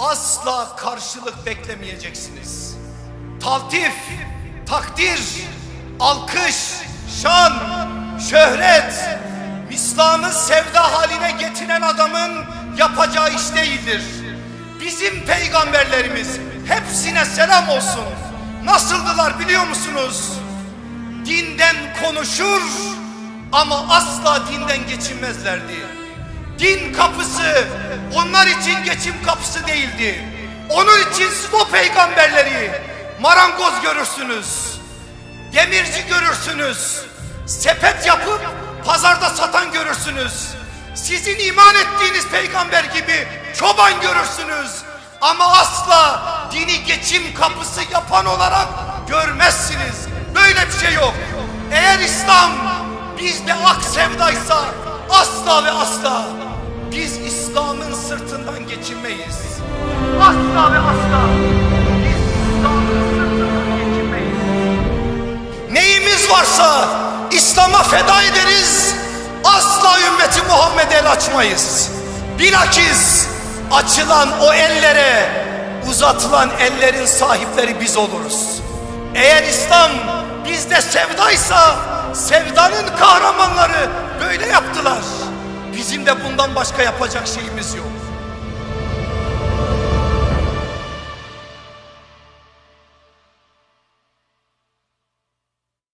Asla karşılık beklemeyeceksiniz. Taltif, takdir, alkış, şan, şöhret, İslam'ı sevda haline getiren adamın yapacağı iş değildir. Bizim peygamberlerimiz hepsine selam olsun. Nasıldılar biliyor musunuz? Dinden konuşur ama asla dinden geçinmezlerdi. Din kapısı onlar için geçim kapısı değildi. Onun için siz o peygamberleri marangoz görürsünüz. Demirci görürsünüz. Sepet yapıp pazarda satan görürsünüz. Sizin iman ettiğiniz peygamber gibi çoban görürsünüz. Ama asla dini geçim kapısı yapan olarak görmezsiniz. Böyle bir şey yok. Eğer İslam bizde ak sevdaysa asla ve asla biz İslam'ın sırtından geçinmeyiz. Asla ve asla biz İslam'ın sırtından geçinmeyiz. Neyimiz varsa İslam'a feda ederiz. Asla ümmeti Muhammed'e el açmayız. Bilakis açılan o ellere uzatılan ellerin sahipleri biz oluruz. Eğer İslam bizde sevdaysa sevdanın kahramanları bundan başka yapacak şeyimiz yok.